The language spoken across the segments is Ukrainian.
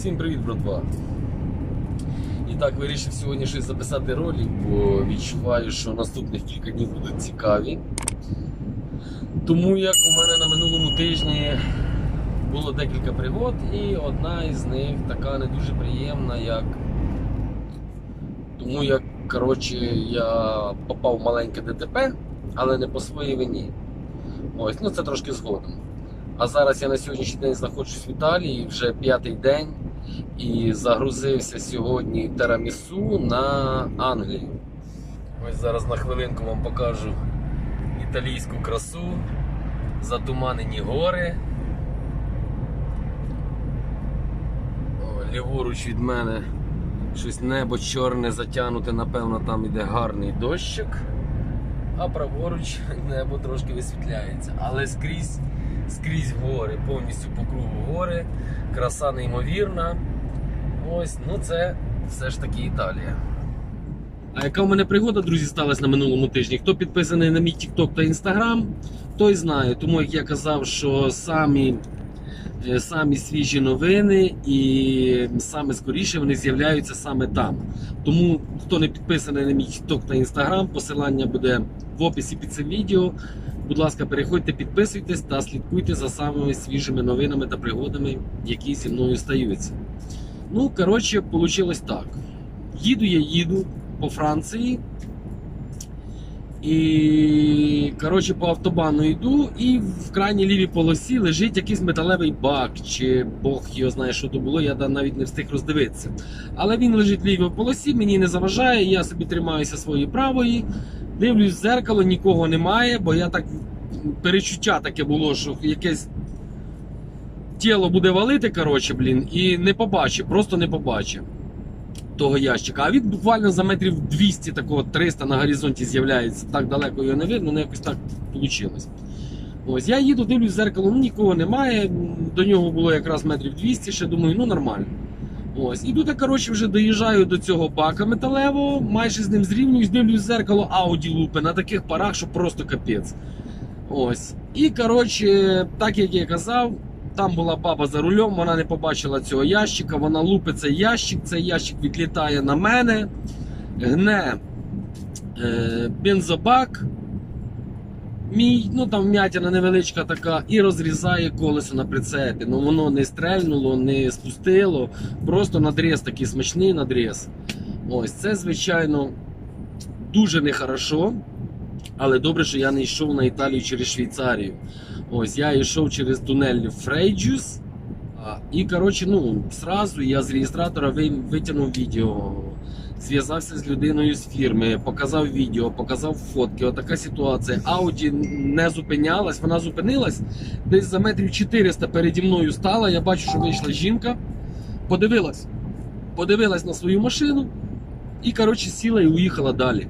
Всім привіт, братва. І так, вирішив сьогодні щось записати ролик, бо відчуваю, що наступних кілька днів будуть цікаві. Тому як у мене на минулому тижні було декілька пригод, і одна із них така не дуже приємна, як. Тому як коротше, я попав в маленьке ДТП, але не по своїй вині. Ось, ну це трошки згодом. А зараз я на сьогоднішній день знаходжусь в Італії, вже п'ятий день, і загрузився сьогодні терамісу на Англію. Ось зараз на хвилинку вам покажу італійську красу, затуманені гори. Ліворуч від мене щось небо чорне затягнуте, напевно, там іде гарний дощик. А праворуч небо трошки висвітляється. Але скрізь, скрізь гори, повністю по кругу гори. Краса неймовірна. Ось, ну це все ж таки Італія. А яка у мене пригода, друзі, сталася на минулому тижні? Хто підписаний на мій TikTok та Instagram, той знає. Тому як я казав, що самі, е, самі свіжі новини і саме скоріше вони з'являються саме там. Тому хто не підписаний на мій TikTok та Instagram, посилання буде в описі під цим відео. Будь ласка, переходьте, підписуйтесь та слідкуйте за самими свіжими новинами та пригодами, які зі мною стаються. Ну, коротше, вийшло так. Їду я їду по Франції. І коротше, по автобану йду, і в крайній лівій полосі лежить якийсь металевий бак, чи Бог його знає, що то було, я навіть не встиг роздивитися. Але він лежить в лівій полосі, мені не заважає, я собі тримаюся своєї правої, дивлюсь в зеркало, нікого немає, бо я так перечуття таке було, що якесь тіло буде валити, коротше, блін, і не побачив, просто не побачив того ящика. А він буквально за метрів 200, такого 300 на горизонті з'являється. Так далеко його не видно, ну якось так вийшло. Ось я їду, дивлюсь в зеркало, ну нікого немає. До нього було якраз метрів 200, ще думаю, ну нормально. Ось, і тут я коротше вже доїжджаю до цього бака металевого, майже з ним зрівнююсь, дивлюсь в зеркало Ауді лупи на таких парах, що просто капець. Ось. І коротше, так як я казав, там була баба за рулем, вона не побачила цього ящика, вона лупить цей ящик, цей ящик відлітає на мене, гне е, бензобак. Мій, ну там вмятина невеличка така, і розрізає колесо на прицепі. Ну воно не стрельнуло, не спустило. Просто надріз такий смачний надріз. Ось це, звичайно, дуже нехорошо. Але добре, що я не йшов на Італію через Швейцарію. Ось я йшов через тунель Фрейджус. І, коротше, ну, зразу я з реєстратора витягнув відео, зв'язався з людиною з фірми, показав відео, показав фотки. Отака ситуація. Ауді не зупинялась, вона зупинилась. Десь за метрів 400 переді мною стала. Я бачу, що вийшла жінка, подивилась, подивилась на свою машину і, коротше, сіла і уїхала далі.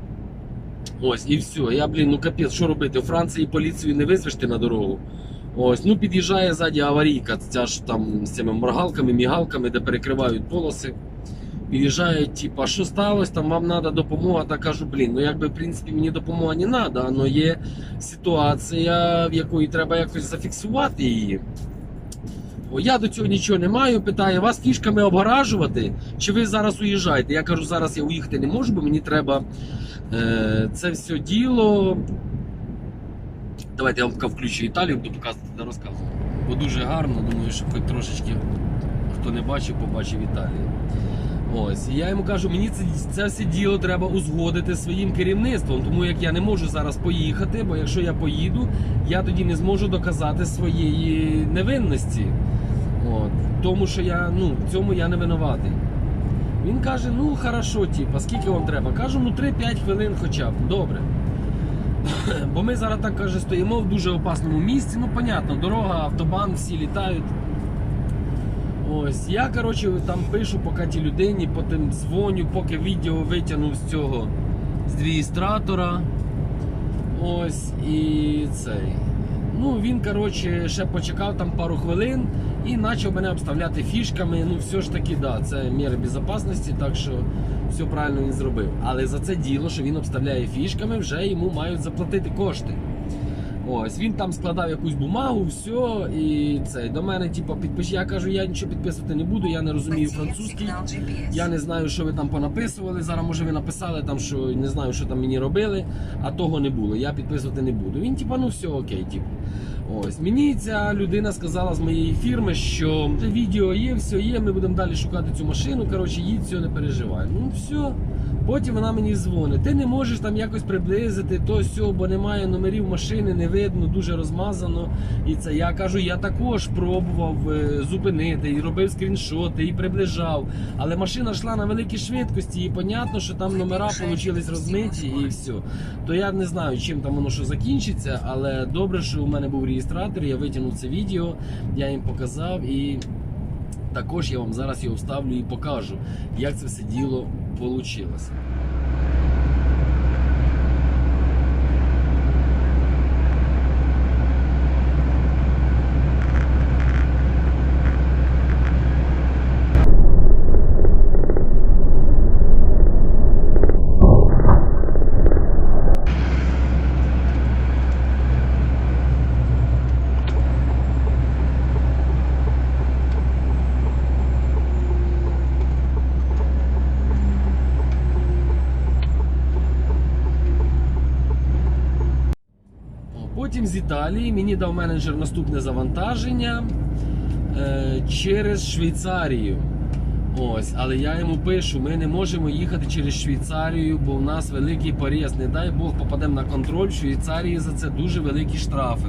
Ось, і все. Я, блін, ну капець, що робити? У Франції поліцію не визвеш ти на дорогу. Ось, ну під'їжджає ззаді аварійка, ця ж там з цими моргалками, мігалками, де перекривають полоси. Під'їжджає, типа, що сталося, там вам треба допомога. Та кажу, блін, ну якби в принципі мені допомога не треба, але є ситуація, в якої треба якось зафіксувати її. О, я до цього нічого не маю. Питає, вас фішками обгаражувати, чи ви зараз уїжджаєте? Я кажу, зараз я уїхати не можу, бо мені треба це все діло. Давайте я вам включу Італію, буду показувати та розказувати. Бо дуже гарно, думаю, що хоч трошечки хто не бачив, побачив Італію. Ось, я йому кажу, мені це, це все діло треба узгодити своїм керівництвом, тому як я не можу зараз поїхати, бо якщо я поїду, я тоді не зможу доказати своєї невинності. От, тому що я, ну, в цьому я не винуватий. Він каже: ну хорошо, типа, скільки вам треба? Кажу, ну 3-5 хвилин хоча б. Добре. Бо ми зараз так каже, стоїмо в дуже опасному місці. Ну, понятно, дорога, автобан, всі літають. Ось, я, коротше, там пишу поки тій людині, потім дзвоню, поки відео витягнув з цього з реєстратора. Ось і цей. Ну, він, коротше, ще почекав там пару хвилин і почав мене обставляти фішками. Ну, все ж таки, да, це міри безпечності, так що все правильно він зробив. Але за це діло, що він обставляє фішками, вже йому мають заплатити кошти. Ось він там складав якусь бумагу, все, і це до мене, типу, підпиш. Я кажу, я нічого підписувати не буду, я не розумію французький. Я не знаю, що ви там понаписували. Зараз може ви написали там, що не знаю, що там мені робили, а того не було. Я підписувати не буду. Він типа, ну все окей, типу. Ось мені ця людина сказала з моєї фірми, що відео є, все є. Ми будемо далі шукати цю машину. Коротше, їдь, все, не переживай. Ну все. Потім вона мені дзвонить. Ти не можеш там якось приблизити то сьо, бо немає номерів машини, не видно, дуже розмазано. І це я кажу, я також пробував е, зупинити і робив скріншоти, і приближав. Але машина йшла на великій швидкості, і понятно, що там номера получились розмиті і все. То я не знаю, чим там воно що закінчиться, але добре, що у мене був реєстратор, я витягнув це відео, я їм показав і. Також я вам зараз його вставлю і покажу, як це все діло вийшло. О, Потім з Італії мені дав менеджер наступне завантаження е, через Швейцарію. Ось, але я йому пишу: ми не можемо їхати через Швейцарію, бо в нас великий поріз. Не дай Бог попадемо на контроль. В Швейцарії за це дуже великі штрафи.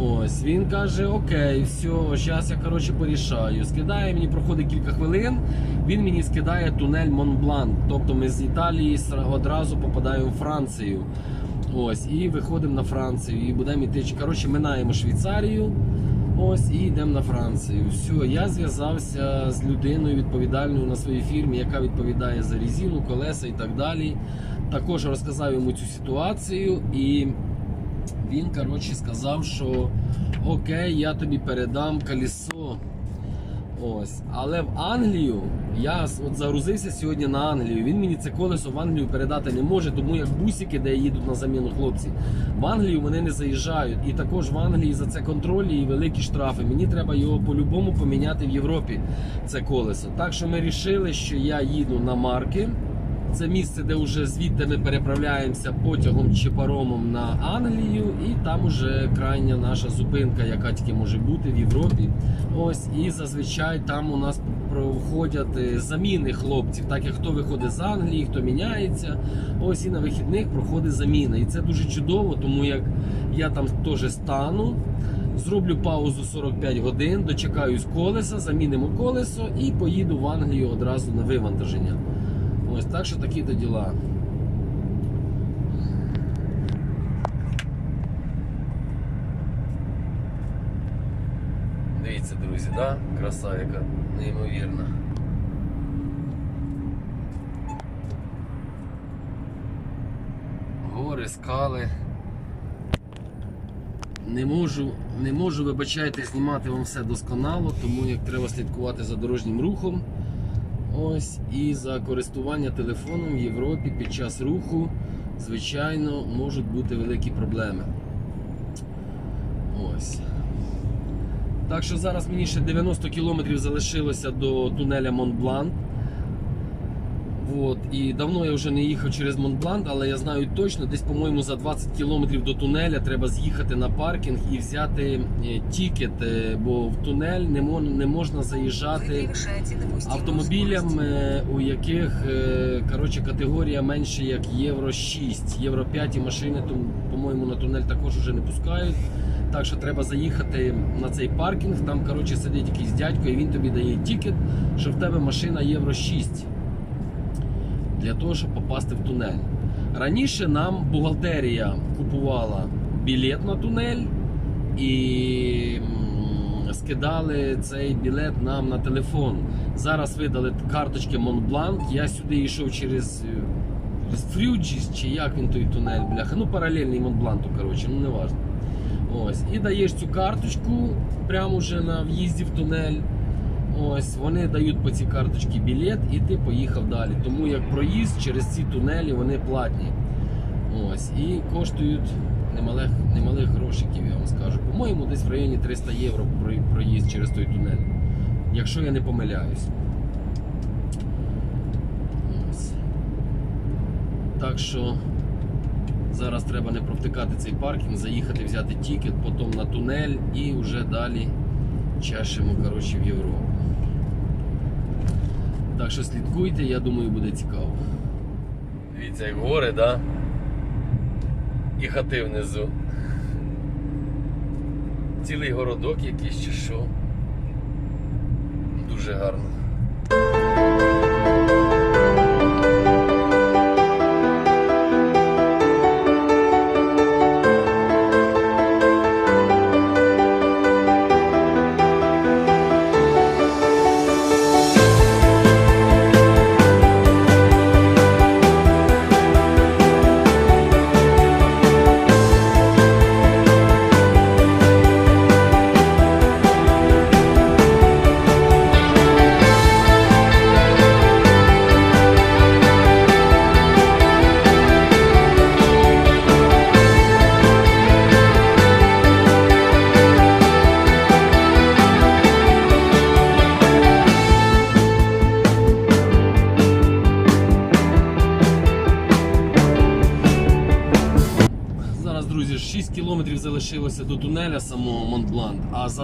Ось він каже: Окей, все, зараз я коротше порішаю. Скидає мені, проходить кілька хвилин. Він мені скидає тунель Монблан. Тобто ми з Італії одразу попадаємо в Францію. Ось, і виходимо на Францію. І будемо йти. Коротше, минаємо Швейцарію. Ось і йдемо на Францію. Все, я зв'язався з людиною відповідальною на своїй фірмі, яка відповідає за резину, колеса і так далі. Також розказав йому цю ситуацію, і він коротше сказав, що окей, я тобі передам колесо. Ось, але в Англію я от загрузився сьогодні на Англію. Він мені це колесо в Англію передати не може, тому як бусики, де їдуть на заміну хлопці, в Англію вони не заїжджають. І також в Англії за це контролі і великі штрафи. Мені треба його по-любому поміняти в Європі. Це колесо. Так що ми вирішили, що я їду на марки. Це місце, де вже звідти ми переправляємося потягом чи паромом на Англію, і там уже крайня наша зупинка, яка тільки може бути в Європі. Ось і зазвичай там у нас проходять е, заміни хлопців, так як хто виходить з Англії, хто міняється. Ось і на вихідних проходить заміна. І це дуже чудово, тому як я там теж стану. Зроблю паузу 45 годин, дочекаюсь колеса, замінимо колесо і поїду в Англію одразу на вивантаження. Ось так що такі то діла. Дивіться, друзі, да? краса яка неймовірна. Гори, скали. Не можу, не можу, вибачайте, знімати вам все досконало, тому як треба слідкувати за дорожнім рухом. Ось і за користування телефоном в Європі під час руху, звичайно, можуть бути великі проблеми. Ось. Так що зараз мені ще 90 кілометрів залишилося до тунеля Монблан. От, і давно я вже не їхав через Монблан, але я знаю точно, десь, по-моєму, за 20 кілометрів до тунеля треба з'їхати на паркінг і взяти е, тікет, е, бо в тунель не, мо- не можна заїжджати автомобілям, е, у яких коротше, категорія менше як Євро 6. Євро 5 машини, тому, по-моєму, на тунель також вже не пускають. Так що треба заїхати на цей паркінг. Там коротше, сидить якийсь дядько, і він тобі дає тікет, що в тебе машина Євро 6 для того, щоб попасти в тунель. Раніше нам бухгалтерія купувала білет на тунель і скидали цей білет нам на телефон. Зараз видали карточки Монбланк. Я сюди йшов через е, Фрюджіс, чи як він той тунель, бляха. Ну, паралельний Монбланту, коротше, ну не важно. Ось. І даєш цю карточку прямо вже на в'їзді в тунель. Ось вони дають по цій карточці білет, і ти поїхав далі. Тому як проїзд через ці тунелі вони платні. Ось і коштують немалих, немалих грошиків, я вам скажу. По-моєму, десь в районі 300 євро про- проїзд через той тунель. Якщо я не помиляюсь. Ось. Так що зараз треба не провтикати цей паркінг, заїхати, взяти тікет, потім на тунель і вже далі чашемо коротше, в Європу. Так що слідкуйте, я думаю, буде цікаво. Дивіться, як гори, да? І хати внизу. Цілий городок якийсь чи що. Дуже гарно.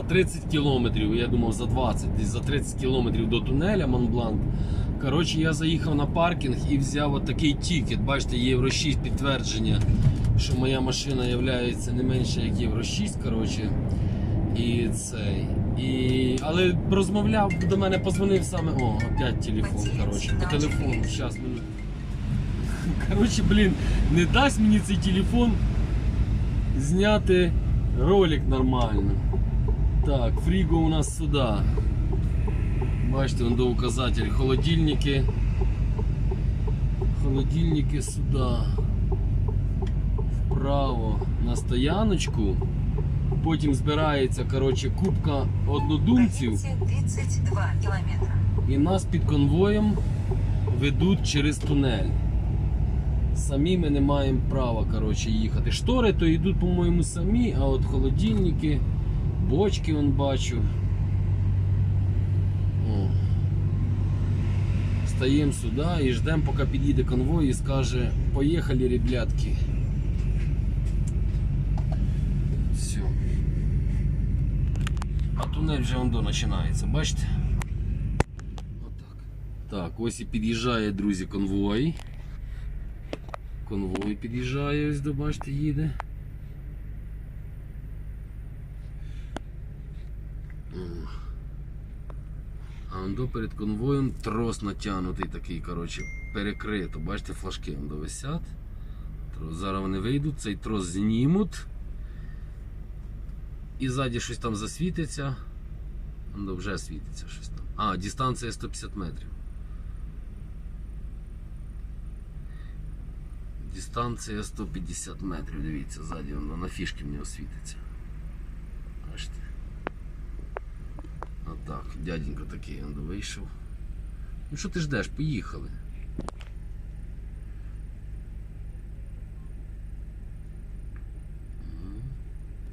30 кілометрів, я думав за 20, десь за 30 кілометрів до тунеля Монбланк. Коротше, я заїхав на паркінг і взяв от такий тікет. Бачите, Євро 6 підтвердження, що моя машина є не менше як Євро 6. Коротше. І цей. І... Але розмовляв, до мене позвонив саме. О, опять телефон. Коротше, по телефону. Зараз минуту. Коротше, блін, не дасть мені цей телефон зняти ролик нормально. Так, фріго у нас сюди. Бачите, вон до указатель. Холодильники. Холодильники сюди. Вправо на стояночку. Потім збирається коротше, кубка однодумців. 32. І нас під конвоєм ведуть через тунель. Самі ми не маємо права коротше, їхати. Штори то йдуть, по-моєму, самі, а от холодильники, бочки вон бачу. О. Стаємо сюди і ждемо, поки під'їде конвой і скаже, поїхали, ребятки. Все. А тунель вже он до починається, бачите? Отак. Так, ось і під'їжджає, друзі, конвой. Конвой під'їжджає, ось до бачите, їде. О. А перед конвоєм трос натягнутий такий, коротше, перекрито. Бачите, флажки он до висять. Зараз вони вийдуть, цей трос знімуть. І ззаді щось там засвітиться. Ну, вже світиться щось там. А, дистанція 150 метрів. Дистанція 150 метрів. Дивіться, ззаді воно на фішки в нього світиться. Бачите. Отак, дяденько такий он вийшов. Ну що ти ждеш? Поїхали.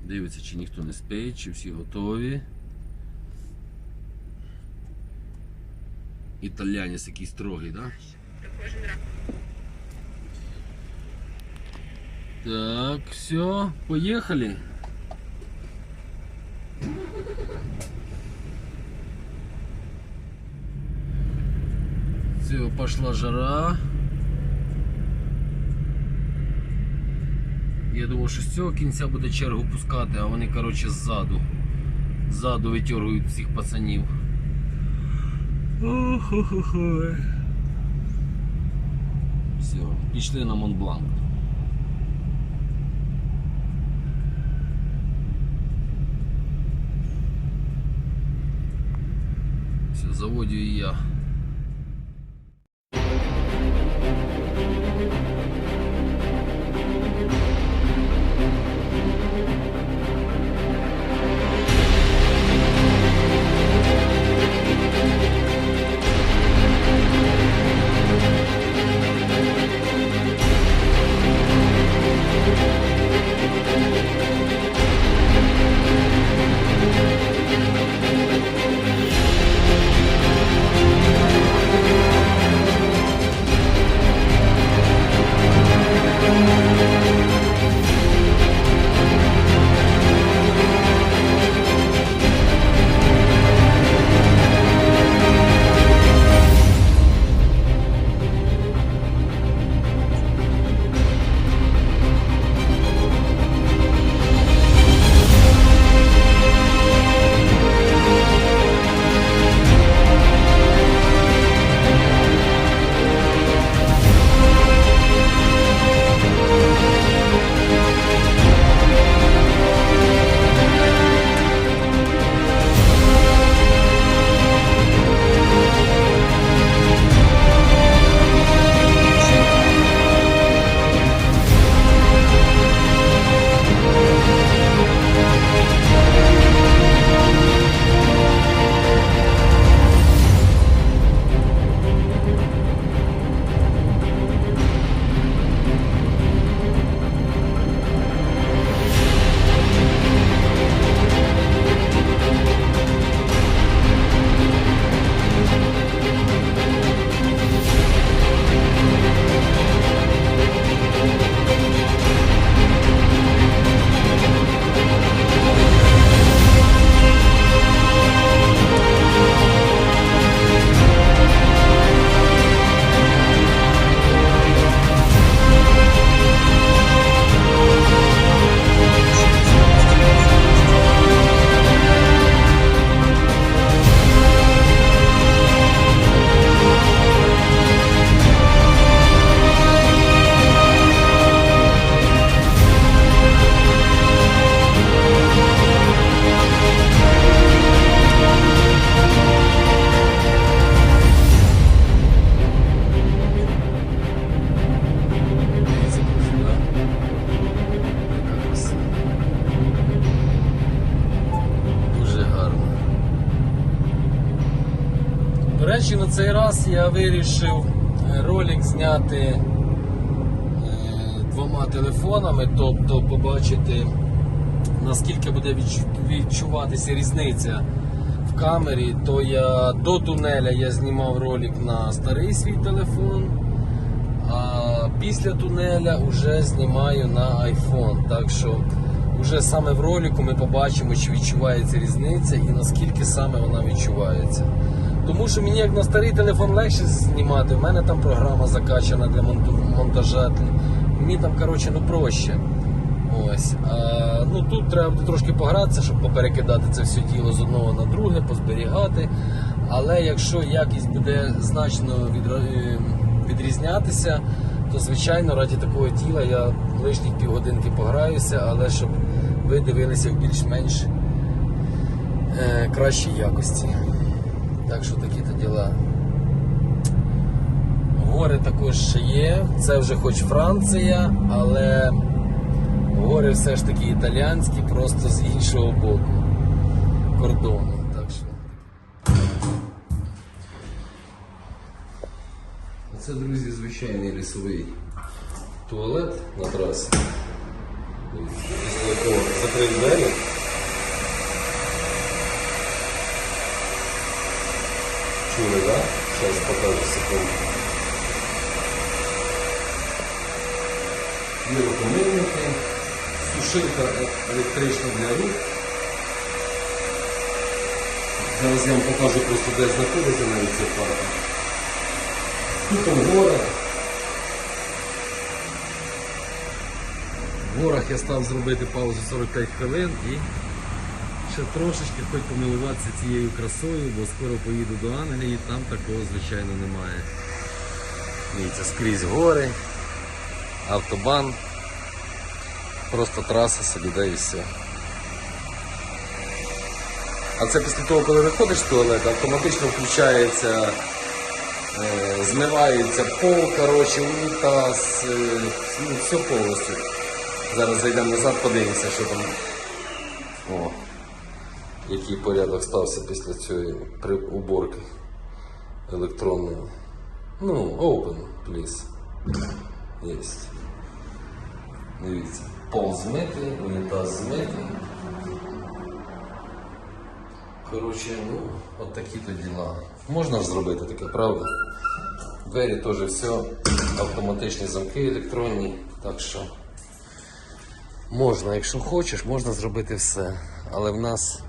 Дивиться, чи ніхто не спить, чи всі готові. Італянець який строгий, так? Да? Так, все, поехали. Пошла жара. Я думав, що з цього кінця буде чергу пускати, а вони, коротше, ззаду. Ззаду витягують всіх пацанів. Все, пішли на Монбланк. Все, заводю і я. Я вирішив е, ролик зняти е, двома телефонами, тобто побачити, наскільки буде відчуватися різниця в камері. То я до тунеля я знімав ролик на старий свій телефон, а після тунеля вже знімаю на iPhone. Так що вже саме в ролику ми побачимо, чи відчувається різниця і наскільки саме вона відчувається. Тому що мені як на старий телефон легше знімати, в мене там програма закачана для монтажа. Мені там коротше, ну проще. Ось. А, ну тут треба трошки погратися, щоб поперекидати це все діло з одного на друге, позберігати. Але якщо якість буде значно е, відрізнятися, то звичайно раді такого діла я лишніх півгодинки пограюся, але щоб ви дивилися в більш-менш е, кращій якості. Так що такі то діла. Гори також ще є. Це вже хоч Франція, але гори все ж таки італіянські, просто з іншого боку кордону. Так що. Це, друзі, звичайний лісовий туалет на трасі. Після якого закрив двері. Чули, да? Зараз покажу секунду. Є рукомийники, сушилка електрична для рук. Зараз я вам покажу просто де знаходиться навіть цей парк. Тут там гора. В горах я став зробити паузу 45 хвилин і ще трошечки хоч помилуватися цією красою, бо скоро поїду до Англії, там такого звичайно немає. Дивіться, скрізь гори, автобан, просто траса собі да і все. А це після того, коли виходиш з туалету, автоматично включається, е, змивається пол, коротше, унітаз, е, ну, все повністю. Зараз зайдемо назад, подивимося, що там. О, який порядок стався після цієї уборки електронної. Ну, open, please. Єсть. Дивіться. Пол змитий, унітаз змитий. Коротше, ну, от такі то діла. Можна ж зробити таке, правда? Двері теж все, автоматичні замки електронні, так що можна, якщо хочеш, можна зробити все. Але в нас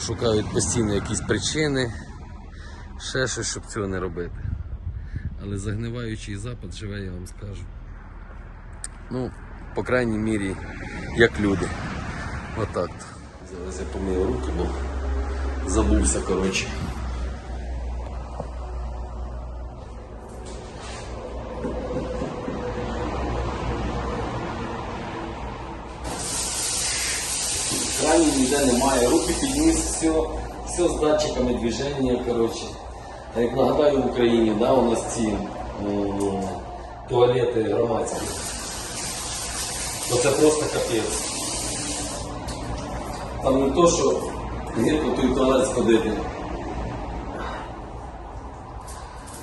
шукають постійно якісь причини, ще щось, щоб цього не робити. Але загниваючий запад живе, я вам скажу. Ну, по крайній мірі, як люди. Отак. От Зараз я помию руки, бо забувся, коротше. Руки підніс, все, все з датчиками движення, коротше. А як нагадаю в Україні, да, у нас ці м, туалети громадські. То це просто капець. Там не то, що гірко той туалет сходити.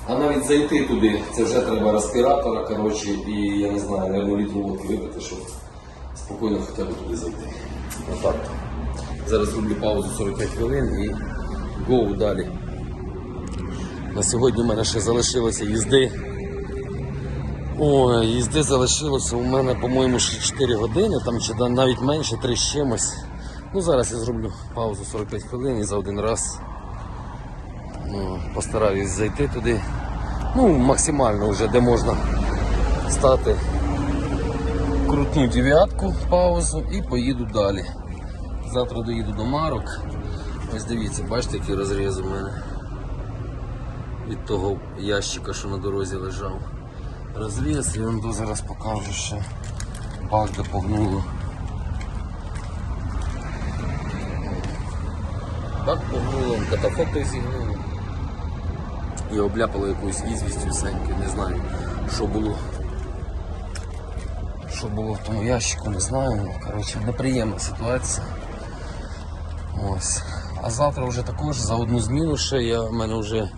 А навіть зайти туди, це вже треба респіратора, коротше, і я не знаю, наверное, літру водки випити, щоб спокійно хоча б туди зайти. Отак. Зараз роблю паузу 45 хвилин і гоу далі. На сьогодні в мене ще залишилося їзди. Ой, їзди залишилося у мене, по-моєму, ще 4 години, там чи навіть менше, 3 з чимось. Ну зараз я зроблю паузу 45 хвилин і за один раз ну, постараюсь зайти туди. Ну, максимально вже де можна стати. Крутну дев'ятку паузу і поїду далі. Завтра доїду до Марок. Ось дивіться, бачите, який розріз у мене від того ящика, що на дорозі лежав. Розріз і до зараз покажу ще бак де погнуло. Бак погнуло, катафоти зігнуло. І обляпало якоюсь ізвістю всеньки, не знаю, що було. Що було в тому ящику, не знаю. Коротше, неприємна ситуація. Ось. А завтра вже також за одну зміну ще я, в мене вже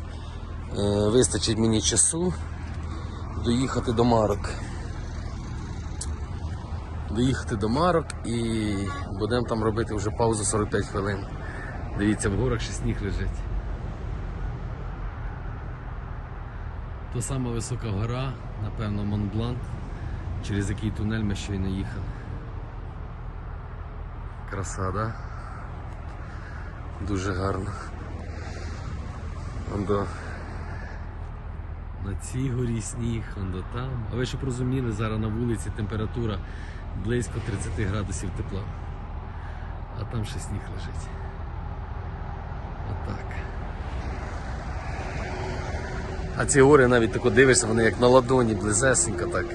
Е, Вистачить мені часу доїхати до Марок. Доїхати до Марок і будемо там робити вже паузу 45 хвилин. Дивіться, в горах ще сніг лежить. То сама висока гора, напевно, Монблан, через який тунель ми щойно їхали. Краса, да? Дуже гарно. Ондо. На цій горі сніг, ондо там. А ви щоб розуміли, зараз на вулиці температура близько 30 градусів тепла. А там ще сніг лежить. Отак. А ці гори навіть тако дивишся, вони як на ладоні, близесенько так.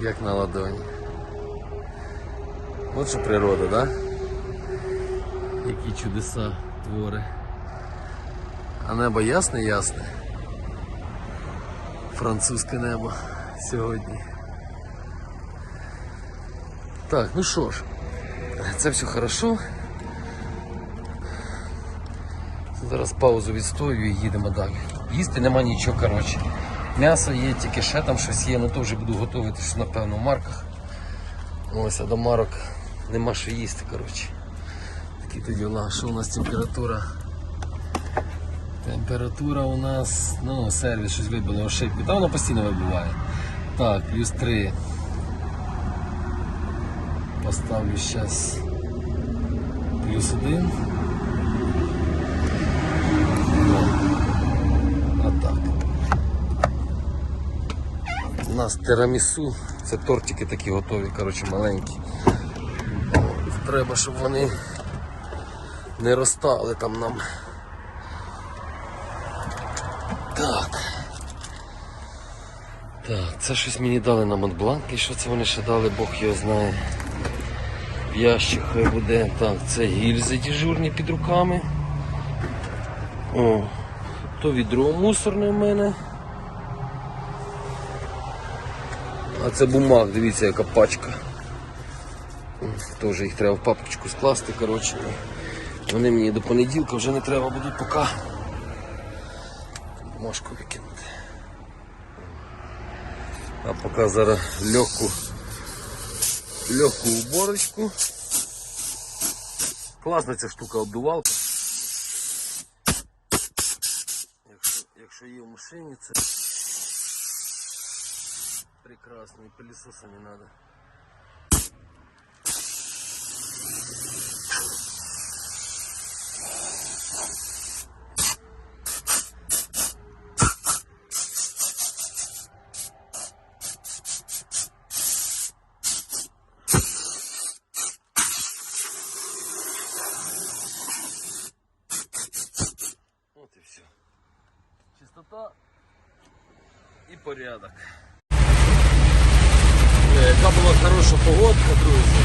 Як на ладоні. От що природа, да? Які чудеса твори. А небо ясне, ясне. Французьке небо сьогодні. Так, ну що ж, це все хорошо. Зараз паузу відстоюю і їдемо далі. Їсти нема нічого, коротше. М'ясо є, тільки ще там щось є, ну то вже буду готувати щось, напевно, в марках. Ось, а до марок нема що їсти, коротше. Такі то діла. Що у нас температура? Температура у нас, ну, сервіс щось вибило ошибку. Та воно постійно вибиває. Так, плюс 3. Поставлю зараз плюс 1. Нас тирамісу, це тортики такі готові, коротше, маленькі. Треба, щоб вони не розтали там нам. Так. Так, це щось мені дали на Монбланк, і що це вони ще дали, Бог його знає. Ящик хай буде. Так, це гільзи дежурні під руками. О, то відро мусорне в мене. А це бумаг, дивіться, яка пачка. Теж їх треба в папочку скласти, коротше. Вони мені до понеділка вже не треба будуть поки бумажку викинути. А поки зараз легку, легку уборочку. Класна ця штука обдувалка. Якщо, якщо є в машині, це прекрасно і пилісоса не треба. От і все. Чистота і порядок. Яка була хороша погодка, друзі.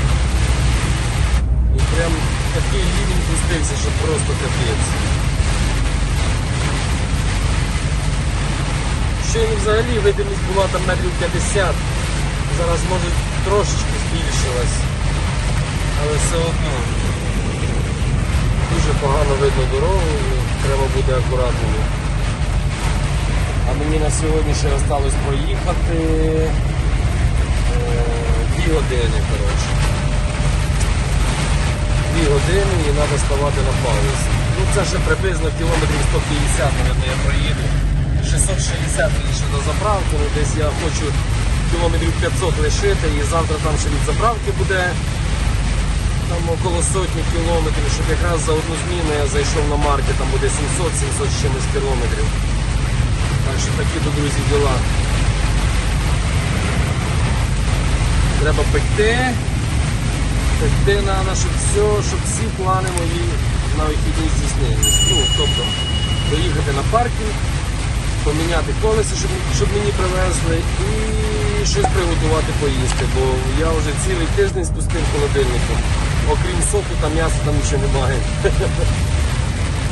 І прям такий рівень пустився, що просто капець. Щойно взагалі видимість була там метрів 50. Зараз може трошечки збільшилась. Але все одно дуже погано видно дорогу, треба буде акуратною. А мені на сьогодні ще залишилось проїхати е, дві години, коротше. Дві години і треба ставати на паузу. Ну це ще приблизно кілометрів 150, мабуть, я проїду. 660 лише до заправки, ну десь я хочу кілометрів 500 лишити і завтра там ще від заправки буде там около сотні кілометрів, щоб якраз за одну зміну я зайшов на маркет, там буде 700-700 з чимось кілометрів. Так що такі то, друзі, діла. Треба пекти. Пекти треба, щоб все, щоб всі плани мої на вихідні здійснились. Ну, тобто доїхати на паркінг, поміняти колеса, щоб, щоб мені привезли, і щось приготувати поїсти, бо я вже цілий тиждень спустив холодильнику. Окрім соку та м'яса там нічого немає.